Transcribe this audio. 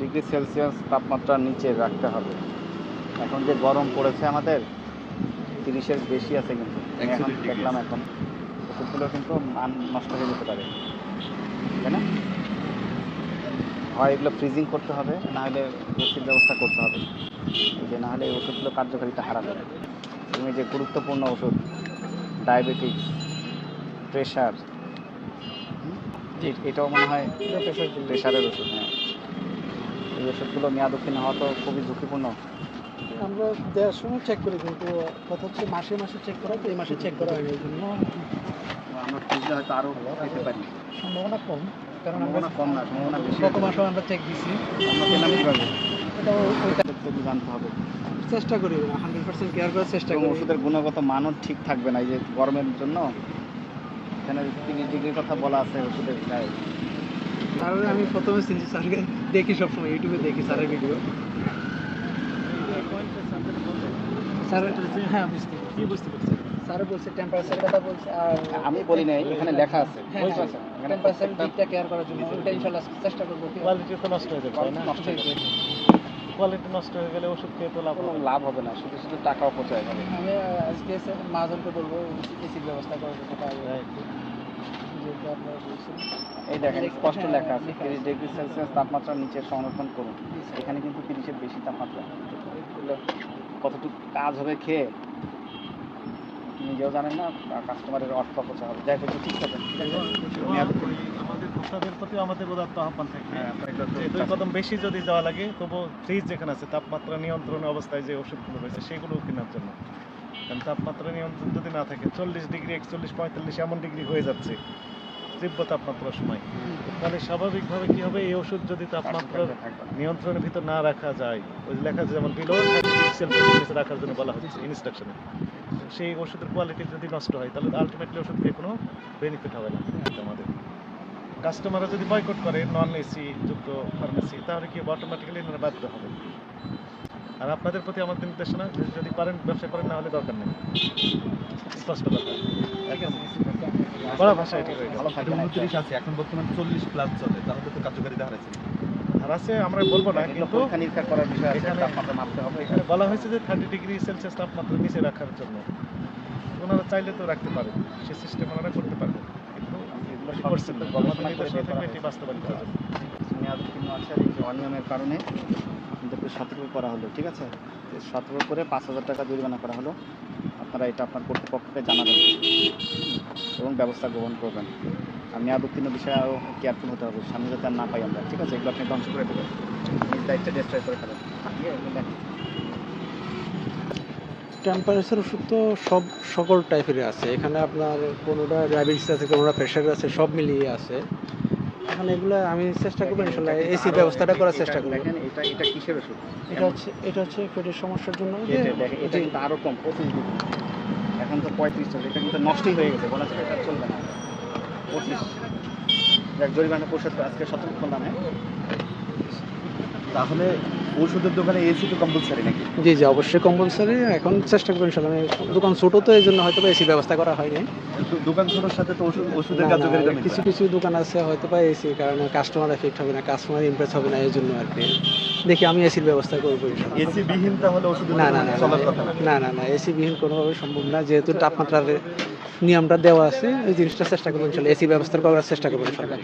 Degree Celsius তাপমাত্রার নিচে রাখতে হবে। এখন যে গরম পড়েছে আমাদের তিরিশের বেশি আছে কিন্তু। এখন দেখলাম এখন। ওষুধগুলো কিন্তু মান নষ্ট হয়ে যেতে পারে। তাই না? হয় এগুলো ফ্রিজিং করতে হবে না হলে এসির ব্যবস্থা করতে হবে। যে না হলে এই ওষুধগুলো কার্যকারিতা হারাবে। তুমি যে গুরুত্বপূর্ণ ওষুধ ডায়াবেটিস প্রেশার এটাও মনে হয় প্রেশারের ওষুধ হ্যাঁ। ওষুধগুলো মেয়াদ উত্তীর্ণ হওয়া তো খুবই ঝুঁকিপূর্ণ। আমরা দেওয়ার সময় চেক করি কিন্তু কথা হচ্ছে মাসে মাসে চেক করা তো এই মাসে চেক করা হয়নি এই জন্য আমরা ফ্রিজে হয়তো আরও পেতে পারি। সম্ভাবনা কম কারণ আমরা সম্ভাবনা কম না সম্ভাবনা বেশি গত মাসেও আমরা চেক দিছি। আমরা পেলাম কীভাবে? এটা ওইটা জানতে হবে। চেষ্টা করি হান্ড্রেড পার্সেন্ট কেয়ার করার চেষ্টা করি। ওষুধের গুণগত মানও ঠিক থাকবে না এই যে গরমের জন্য। এখানে তিরিশ ডিগ্রির কথা বলা আছে ওষুধের গায়ে। তারপরে আমি প্রথমে শুনছি স্যারকে দেখি সবসময় ইউটিউবে দেখি স্যারের ভিডিও স্যার হ্যাঁ বুঝতে কি বুঝতে পারছি স্যার বলছে টেম্পারেচার কথা বলছে আর আমি বলি নাই এখানে লেখা আছে। হ্যাঁ, টেম্পারেচার দিকটা কেয়ার করার জন্য। ইনশাআল্লাহ চেষ্টা করব কোয়ালিটি তো নষ্ট হয়ে যাবে না? নষ্ট হয়ে যাবে। কোয়ালিটি নষ্ট হয়ে গেলে ওষুধ খেয়ে তো লাভ কোনো লাভ হবে না শুধু শুধু টাকা অপচয় হবে। আমি আজকে মাহাজনকে বলব এসির ব্যবস্থা করে দেবো এই দেখেন স্পষ্ট লেখা আছে তিরিশ ডিগ্রি সেলসিয়াস তাপমাত্রার নিচে সংরক্ষণ করুন। এখানে কিন্তু তিরিশের বেশি তাপমাত্রা। কতটুকু কাজ হবে খেয়ে? নিজেও জানেন না কাস্টমারের অর্থ অপচয় হবে। যাই হোক ঠিক আছে? আমাদের প্রতি আমাদের উদাত্ত আহ্বান থাকবে হ্যাঁ, আপনার এটা তো যে দুই কদম বেশি যদি যাওয়া লাগে তবু ফ্রিজ যেখানে আছে তাপমাত্রা নিয়ন্ত্রণ অবস্থায় যে ওষুধগুলো রয়েছে সেগুলো কেনার জন্য। কারণ তাপমাত্রা নিয়ন্ত্রণ যদি না থাকে, চল্লিশ ডিগ্রি, একচল্লিশ, পঁয়তাল্লিশ এমন ডিগ্রি হয়ে যাচ্ছে তীব্র তাপমাত্রার সময়। তাহলে স্বাভাবিকভাবে কি হবে? এই ওষুধ যদি তাপমাত্রা নিয়ন্ত্রণের ভিতর না রাখা যায়, ওই যে লেখা যেমন বিলো রাখার জন্য বলা হচ্ছে ইনস্ট্রাকশনে সেই ওষুধের কোয়ালিটি যদি নষ্ট হয়, তাহলে আলটিমেটলি ওষুধ খেয়ে কোনো বেনিফিট হবে না আমাদের। কাস্টমাররা যদি বয়কট করে নন এসি যুক্ত ফার্মেসি তাহলে কি অটোমেটিক্যালি বাধ্য হবে? আর আপনাদের প্রতি আমাদের নির্দেশনা যদি পারেন ব্যবসা করেন না হলে দরকার নেই। স্পষ্ট কথা। বড় ভাষা এটি। ভালো থাকবেন উনত্রিশ আছে এখন বর্তমান চল্লিশ প্লাস চলে তাহলে তো কার্যকারিতা হারাচ্ছে আর আছে আমরা বলব না কিন্তু পরীক্ষা করার বিষয় আছে তাপমাত্রা মাপতে হবে। এখানে বলা হয়েছে যে থার্টি ডিগ্রি সেলসিয়াস তাপমাত্রা নিচে রাখার জন্য। ওনারা চাইলে তো রাখতে পারেন সে সিস্টেম ওনারা করতে পারবেন। কিন্তু এগুলো করছেন? না গভর্নমেন্ট গবেষণা করে নির্দেশনা বের করা থাকলে এটি হয়েছে। বাস্তবায়ন করা যাবে মেয়াদ উত্তীর্ণ আছে আর এই অনিয়মের কারণে আমাদেরকে সতর্ক করা হলো, ঠিক আছে? সতর্ক করে পাঁচ হাজার টাকা জরিমানা করা হলো। আপনারা এটা আপনার কর্তৃপক্ষকে জানাবেন এবং ব্যবস্থা গ্রহণ করবেন। আর মেয়াদ উত্তীর্ণ বিষয়ে আরও কেয়ারফুল হতে হবে, সামনে যাতে না পাই আমরা, ঠিক আছে? এগুলো আপনি ধ্বংস করে দেবেন। নিজ দায়িত্বে ডিস্ট্রয় করে ফেলেন। টেম্পারেচার ওষুধ তো সব সকল টাইপেরই আছে। এখানে আপনার কোনোটা ডায়াবেটিস আছে, কোনোটা প্রেশার আছে, সব মিলিয়ে আছে। এখন এগুলো আমি চেষ্টা করব ইনশাল্লাহ এসি ব্যবস্থাটা করার চেষ্টা করব। দেখেন এটা এটা কিসের ওষুধ? এটা হচ্ছে এটা হচ্ছে পেটের সমস্যার জন্য এটা দেখেন এটা কিন্তু আরও কম পঁচিশ এখন তো পঁয়ত্রিশ চলছে এটা কিন্তু নষ্টই হয়ে গেছে বলা যায় এটা চলবে না। পঁচিশ। দেখ জরিমানা পরিশোধ আজকে সতর্ক করলাম হ্যাঁ? তাহলে ওষুধের দোকানে এসি তো কম্পালসারি নাকি? জি জি অবশ্যই কম্পালসারি এখন চেষ্টা করব ইনশাল্লাহ আমি দোকান ছোটো তো এই জন্য হয়তো এসি ব্যবস্থা করা হয়নি। দোকান ছোটোর সাথে তো ওষুধ ওষুধের কার্যকারিতা কিছু কিছু দোকান আছে হয়তো বা এসি কারণে কাস্টমার এফেক্ট হবে না কাস্টমার ইমপ্রেস হবে না এই জন্য আর কি। দেখি আমি এসির ব্যবস্থা করব এসি বিহীন তাহলে ওষুধের না না না না না না এসি বিহীন কোনোভাবে সম্ভব না। যেহেতু তাপমাত্রার নিয়মটা দেওয়া আছে এই জিনিসটা চেষ্টা করব ইনশাল্লাহ এসি ব্যবস্থা করার চেষ্টা করব ইনশাল্লাহ